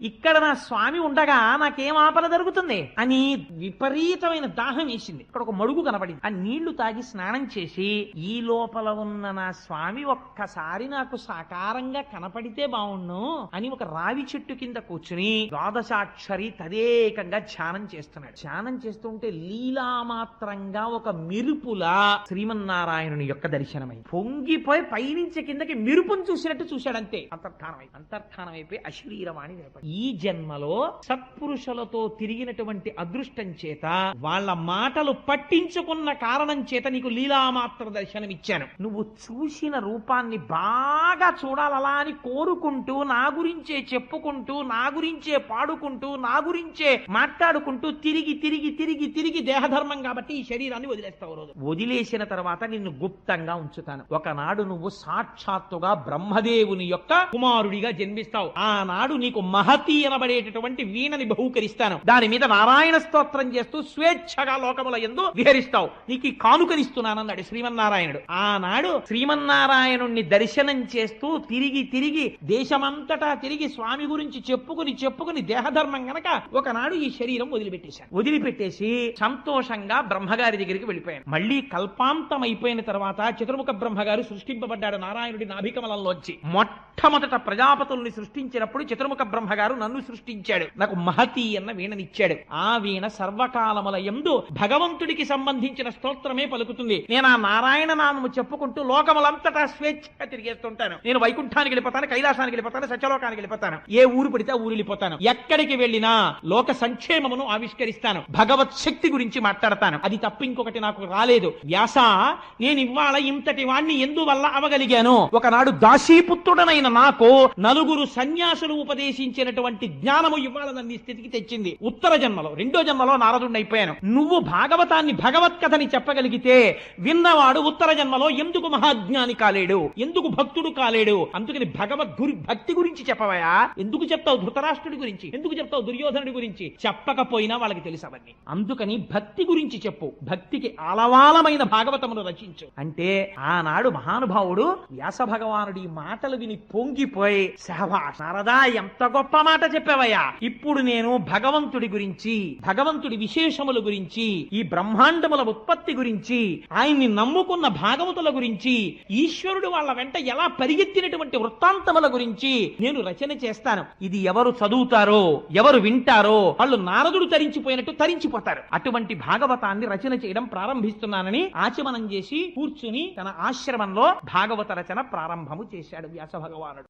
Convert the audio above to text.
ఇక్కడ నా స్వామి ఉండగా నాకేం ఆపద జరుగుతుంది? అని విపరీతమైన దాహం వేసింది. ఇక్కడ ఒక మడుగు కనపడింది. ఆ నీళ్ళు తాగి స్నానం చేసి ఈ లోపల ఉన్న నా స్వామి ఒక్కసారి నాకు సాకారంగా కనపడితే బాగుండు అని ఒక రావి చెట్టు కింద కూర్చుని ద్వాదశాక్షరి తదేకంగా ధ్యానం చేస్తున్నాడు. ధ్యానం చేస్తుంటే లీలామాత్రంగా ఒక మెరుపులా శ్రీమన్నారాయణుని యొక్క దర్శనమై పొంగిపోయి పైనుంచి కిందకి మెరుపును చూసినట్టు చూశాడంతే. అంతర్ధానమై అంతర్ధానం అయిపోయి అశరీరవాణి నిలబడి ఈ జన్మలో సత్పురుషులతో తిరిగినటువంటి అదృష్టం చేత వాళ్ళ మాటలు పట్టించుకున్న కారణం చేత నీకు లీలామాత్ర దర్శనం ఇచ్చాను నువ్వు చూసిన రూపాన్ని బాగా చూడాలలా అని కోరుకుంటూ నా గురించే చెప్పుకుంటూ నా గురించే పాడుకుంటూ నా గురించే మాట్లాడుకుంటూ తిరిగి తిరిగి తిరిగి తిరిగి దేహధర్మం కాబట్టి ఈ శరీరాన్ని వదిలేస్తావు రోజు. వదిలేసిన తర్వాత నిన్ను గుప్తంగా ఉంచుతాను. ఒకనాడు నువ్వు సాక్షాత్తుగా బ్రహ్మదేవుని యొక్క కుమారుడిగా జన్మిస్తావు. ఆనాడు నీకు మహతి అనబడేటటువంటి వీణని బహూకరిస్తాను. దాని మీద నారాయణ స్తోత్రం చేస్తూ స్వేచ్ఛగా లోకముల ఎందు విహరిస్తావు. నీకు ఈ కానుకనిస్తున్నానన్నాడు శ్రీమన్నారాయణుడు. ఆనాడు శ్రీమన్నారాయణుణ్ణి దర్శనం చేస్తూ తిరిగి తిరిగి దేశమంతటా తిరిగి స్వామి గురించి చెప్పుకుని చెప్పుకుని దేహధర్మం గనక ఒకనాడు ఈ శరీరం వదిలిపెట్టేశాను వదిలిపెట్టేసి సంతోషంగా బ్రహ్మగారి దగ్గరికి వెళ్ళిపోయాను మళ్ళీ కల్పాంతం అయిపోయిన తర్వాత చతుర్ముఖ బ్రహ్మగారు సృష్టింపబడ్డాడు నారాయణుడి నాభికమలంలోంచి. మొట్టమొదట ప్రజాపతుల్ని సృష్టించినప్పుడు చతుర్ముఖ బ్రహ్మగారు నన్ను సృష్టించాడు. నాకు మహతి అన్న వీణనిచ్చాడు. ఆ వీణ సర్వకాలముల ఎందు భగవంతుడికి సంబంధించిన స్తోత్రమే పలుకుతుంది. నేను ఆ నారాయణ నామము చెప్పుకుంటూ లోకములంతటా స్వేచ్ఛగా తిరిగేస్తుంటాను. నేను వైకుంఠానికి వెళ్ళిపోతాను కైలాసానికి వెళ్ళిపోతాను సత్యలోకానికి వెళ్ళిపోతాను. ఏ ఊరు పడితే ఆ ఊరు వెళ్ళిపోతాను. ఎక్కడికి వెళ్ళినా లోక సంక్షేమమును ఆవిష్కరిస్తాను. భగవత్ శక్తి గురించి మాట్లాడతాను. అది తప్ప ఇంకొకటి నాకు రాలేదు. వ్యాస నేను ఇవాళ ఇంతటి వాణ్ణి ఎందువల్ల అవగలిగాను? ఒకనాడు దాసీపుత్రుడనైన నాకు నలుగురు సన్యాసులు ఉపదేశించినటువంటి జ్ఞానము ఇవ్వాలని నీ స్థితికి తెచ్చింది. ఉత్తర జన్మలో రెండో జన్మలో నారదుడిని అయిపోయాను. నువ్వు భాగవతాన్ని భగవత్ కథని చెప్పగలిగితే విన్నవాడు ఉత్తర జన్మలో ఎందుకు మహాజ్ఞాని కాలేడు? ఎందుకు భక్తుడు కాలేడు? అందుకని భగవద్ గురి భక్తి గురించి చెప్పవయా? ఎందుకు చెప్తావు ధృతరాష్ట్రుడి గురించి? ఎందుకు చెప్తావు దుర్యోధనుడి గురించి? చెప్పకపోయినా వాళ్ళకి తెలుసు అవన్నీ. అందుకని భక్తి గురించి చెప్పు. భక్తికి ఆలవాలమైన భాగవతమును రచించు. అంటే ఆనాడు మహానుభావుడు వ్యాస భగవానుడి మాటలు విని పొంగిపోయి సహవా నారదా ఎంత గొప్ప మాట చెప్పావయ్యా. ఇప్పుడు నేను భగవంతుడి గురించి భగవంతుడి విశేషముల గురించి ఈ బ్రహ్మాండముల ఉత్పత్తి గురించి ఆయన్ని నమ్ముకున్న భాగవతుల గురించి ఈశ్వరుడు వాళ్ళ వెంట ఎలా పరిగెత్తినటువంటి వృత్తాంతముల గురించి నేను రచన చేస్తాను. ఇది ఎవరు చదువుతారో ఎవరు వింటారో వాళ్ళు నారదుడు తరించిపోయినట్టు తరించిపోతారు. అటువంటి భాగవతాన్ని రచన చేయడం ప్రారంభిస్తున్నానని ఆచమనం చేసి కూర్చుని తన ఆశ్రమంలో భాగవత రచన ప్రారంభము చేశాడు వ్యాస భగవానుడు.